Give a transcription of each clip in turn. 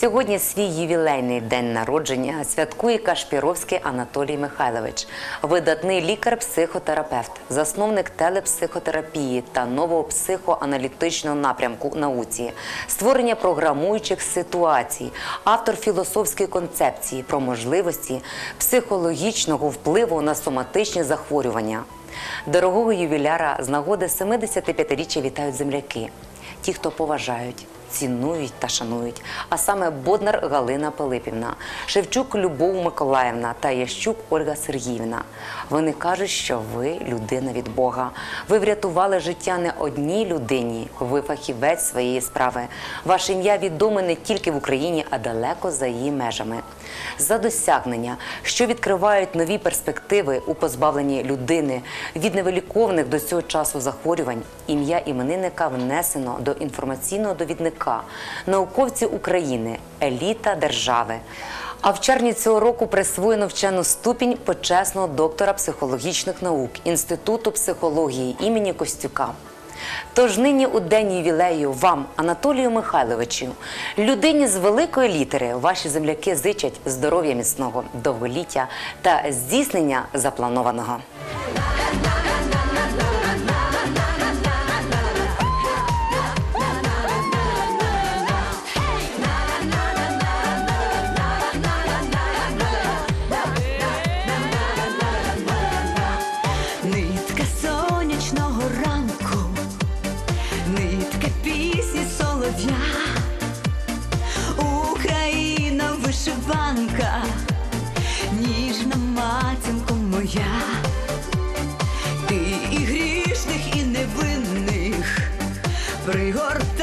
Сьогодні свій ювілейний день народження святкує Кашпіровський Анатолій Михайлович, видатний лікар-психотерапевт, засновник телепсихотерапії та нового психоаналітичного напрямку науці, створення програмуючих ситуацій, автор філософської концепції про можливості психологічного впливу на соматичні захворювання. Дорогого ювіляра з нагоди 75-річчя вітають земляки, ті, хто поважають цінують та шанують, а саме Боднар Галина Пилипівна, Шевчук Любов Миколаївна та Ящук Ольга Сергіївна. Вони кажуть, що ви людина від Бога. Ви врятували життя не одній людині. Ви фахівець своєї справи. Ваше ім'я відоме не тільки в Україні, а далеко за її межами. За досягнення, що відкривають нові перспективи у позбавленні людини від невиліковних до цього часу захворювань, ім'я іменинника внесено до інформаційного довідника науковці України, еліта держави. А в червні цього року присвоєно вчену ступінь почесного доктора психологічних наук Інституту психології імені Костюка. Тож нині у день ювілею вам, Анатолію Михайловичу, людині з великої літери, ваші земляки зичать здоров'я міцного, довголіття та здійснення запланованого. Вишиванка, ніжна матінко моя, ти і грішних, і невинних пригортаєш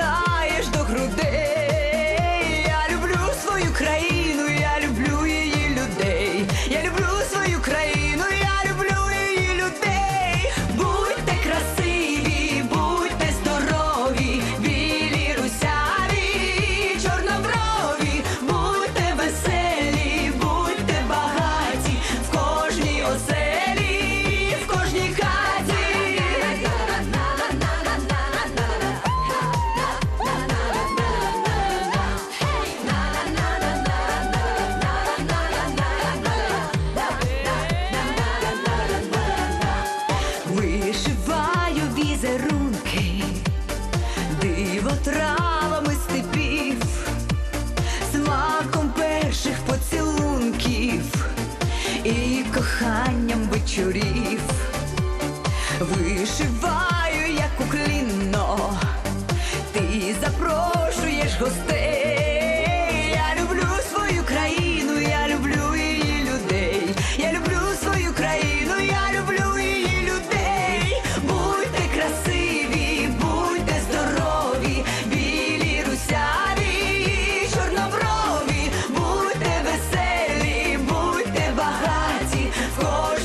коханням вечорів. Вишиваю, як уклінно, ти запрошуєш гостей. Before